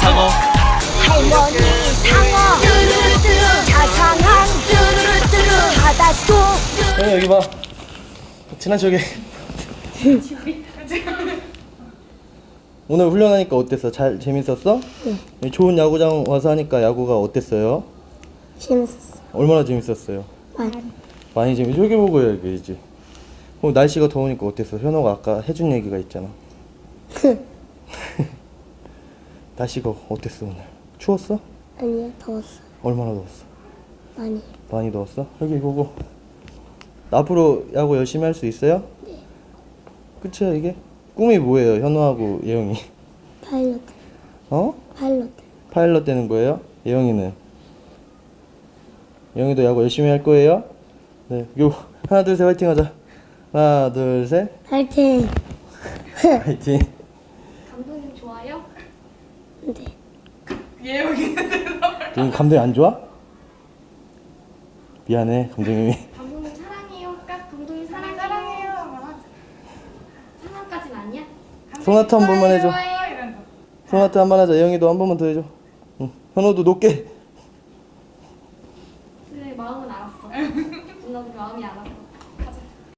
상어 할머니 상어 뚜루뚜루 자상한 뚜루뚜루 바닷속 형 여기 봐. 지난 저기. 오늘 훈련하니까 어땠어? 잘 재밌었어? 네. 좋은 야구장 와서 하니까 야구가 어땠어요? 재밌었어 얼마나 재밌었어요? 많이 재밌. 저기 보고 얘기해야지. 어, 날씨가 더우니까 어땠어? 현호가 아까 해준 얘기가 있잖아. 날씨가 어땠어 오늘? 추웠어? 아니야 더웠어 얼마나 더웠어? 많이 많이 더웠어? 여기 보고. 앞으로 야구 열심히 할 수 있어요? 네. 끝이야 이게? 꿈이 뭐예요? 현우하고 예영이. 파일럿 어? 파일럿 파일럿 되는 거예요? 예영이는? 예영이도 야구 열심히 할 거예요? 네. 요 하나 둘 셋 화이팅 하자. 하나 둘 셋. 화이팅 화이팅. 얘 여기 있는데 지금 감정이 안 좋아? 미안해 감정이 감독님 사랑해요. 감독님 사랑 사랑해요. 사랑까진 아니야? 소나타 한 번만 해줘. 손나트 한 번 하자 영희도 한 번만 더 해줘 응. 현호도 높게 그래 마음은 알았어. 누나도 마음이 알았어.